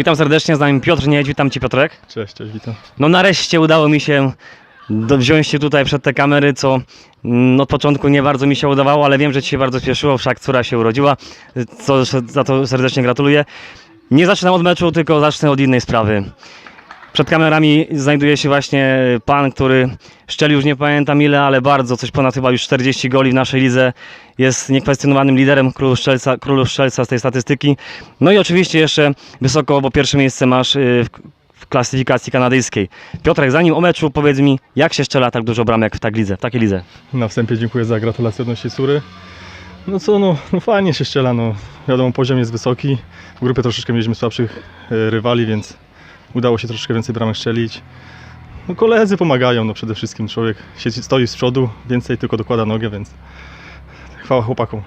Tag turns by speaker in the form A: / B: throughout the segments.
A: Witam serdecznie, z nami Piotr Niedź, witam Cię Piotrek.
B: Cześć, cześć, witam.
A: No nareszcie udało mi się do, wziąć się tutaj przed te kamery, co mm, od początku nie bardzo mi się udawało, ale wiem, że Ci się bardzo spieszyło, wszak córa się urodziła, co za to serdecznie gratuluję. Nie zaczynam od meczu, tylko zacznę od innej sprawy. Przed kamerami znajduje się właśnie pan, który szczelił już nie pamiętam ile, ale bardzo, coś ponad chyba już 40 goli w naszej lidze. Jest niekwestionowanym liderem królu szczelca, królu szczelca z tej statystyki. No i oczywiście jeszcze wysoko, bo pierwsze miejsce masz y, w, klasyfikacji kanadyjskiej. Piotrek, zanim o meczu, powiedz mi, jak się strzela tak dużo bramek w, tak lidze, w takiej lidze?
B: Na wstępie dziękuję za gratulacje odnośnie Sury. No co, no, no fajnie się strzela, no. Wiadomo, poziom jest wysoki. W grupie troszeczkę mieliśmy słabszych e, rywali, więc udało się troszeczkę więcej bramek strzelić. No koledzy pomagają, no przede wszystkim człowiek siedzi, stoi z przodu, więcej tylko dokłada nogę, więc chwała chłopakom.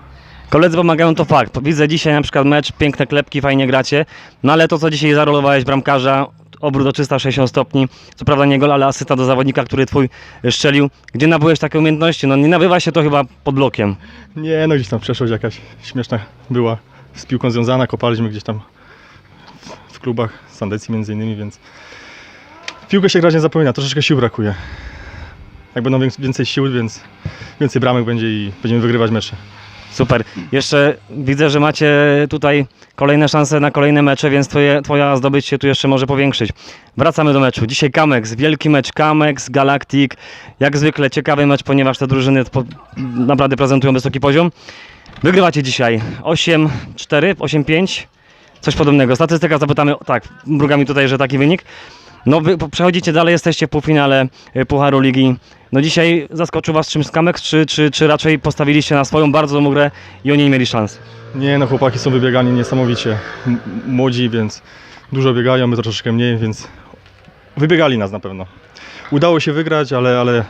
A: Koledzy pomagają, to fakt. Widzę dzisiaj na przykład mecz, piękne klepki, fajnie gracie, no ale to, co dzisiaj zarolowałeś bramkarza, obrót o 360 stopni, co prawda nie gol, ale asysta do zawodnika, który twój szczelił. Gdzie nabyłeś takie umiejętności? No nie nabywa się to chyba pod blokiem.
B: Nie, no gdzieś tam przeszłość jakaś śmieszna była z piłką związana, kopaliśmy gdzieś tam w, klubach, z Sandecji między innymi, więc piłkę się grać nie zapomina, troszeczkę sił brakuje. Jak będą wię- więcej sił, więc więcej bramek będzie i będziemy wygrywać mecze.
A: Super. Jeszcze widzę, że macie tutaj kolejne szanse na kolejne mecze, więc twoje, twoja zdobyć się tu jeszcze może powiększyć. Wracamy do meczu. Dzisiaj Kamex, wielki mecz Kamex, Galactic. Jak zwykle ciekawy mecz, ponieważ te drużyny naprawdę prezentują wysoki poziom. Wygrywacie dzisiaj 8-4, 8-5, coś podobnego. Statystyka zapytamy, tak, mruga mi tutaj, że taki wynik. No wy przechodzicie dalej, jesteście w półfinale y, Pucharu Ligi. No dzisiaj zaskoczył Was czymś Kamex, czy, czy, czy raczej postawiliście na swoją bardzo dobrą grę i oni nie mieli szans?
B: Nie no, chłopaki są wybiegani niesamowicie m- młodzi, więc dużo biegają, my troszeczkę mniej, więc wybiegali nas na pewno. Udało się wygrać, ale, ale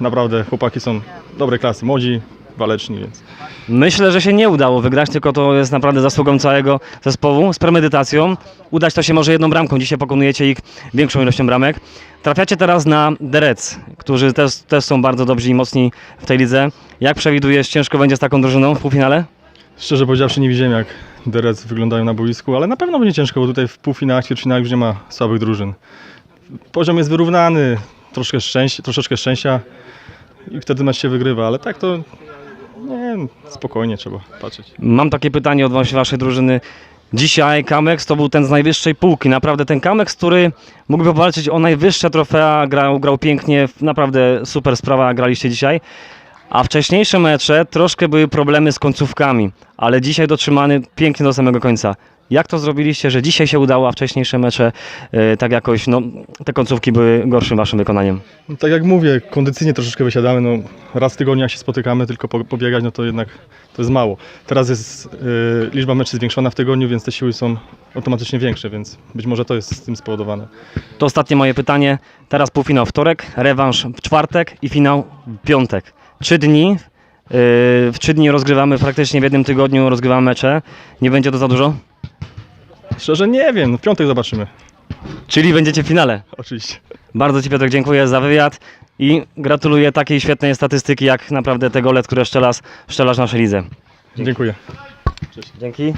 B: naprawdę chłopaki są dobrej klasy, młodzi, waleczni, więc
A: Myślę, że się nie udało wygrać, tylko to jest naprawdę zasługą całego zespołu z premedytacją. Udać to się może jedną bramką. Dzisiaj pokonujecie ich większą ilością bramek. Trafiacie teraz na Derec, którzy też, też są bardzo dobrzy i mocni w tej lidze. Jak przewidujesz, ciężko będzie z taką drużyną w półfinale?
B: Szczerze powiedziawszy nie widziałem jak Derec wyglądają na boisku, ale na pewno będzie ciężko, bo tutaj w półfinałach, ćwierćfinałach już nie ma słabych drużyn. Poziom jest wyrównany, troszkę szczęścia, troszeczkę szczęścia i wtedy mecz się wygrywa, ale tak to nie, spokojnie trzeba patrzeć.
A: Mam takie pytanie odnośnie waszej drużyny. Dzisiaj Kamex to był ten z najwyższej półki. Naprawdę ten Kamex, który mógłby powalczyć o najwyższe trofea, grał, grał pięknie, naprawdę super sprawa graliście dzisiaj. A wcześniejsze mecze troszkę były problemy z końcówkami, ale dzisiaj dotrzymany pięknie do samego końca. Jak to zrobiliście, że dzisiaj się udało, a wcześniejsze mecze e, tak jakoś, no te końcówki były gorszym waszym wykonaniem?
B: No, tak jak mówię, kondycyjnie troszeczkę wysiadamy, no raz w tygodniu jak się spotykamy, tylko po, pobiegać, no to jednak to jest mało. Teraz jest y, liczba meczy zwiększona w tygodniu, więc te siły są automatycznie większe, więc być może to jest z tym spowodowane.
A: To ostatnie moje pytanie. Teraz półfinał wtorek, rewanż w czwartek i finał w piątek. Trzy dni. yy, W trzy dni rozgrywamy praktycznie w jednym tygodniu, rozgrywamy mecze. Nie będzie to za dużo?
B: Szczerze nie wiem, no w piątek zobaczymy,
A: Czyli będziecie w finale.
B: oczywiście.
A: Bardzo Ci Piotrek dziękuję za wywiad i gratuluję takiej świetnej statystyki, jak naprawdę te gole, które szczelasz, szczelasz naszej lidze.
B: Dziękuję.
A: Dzięki.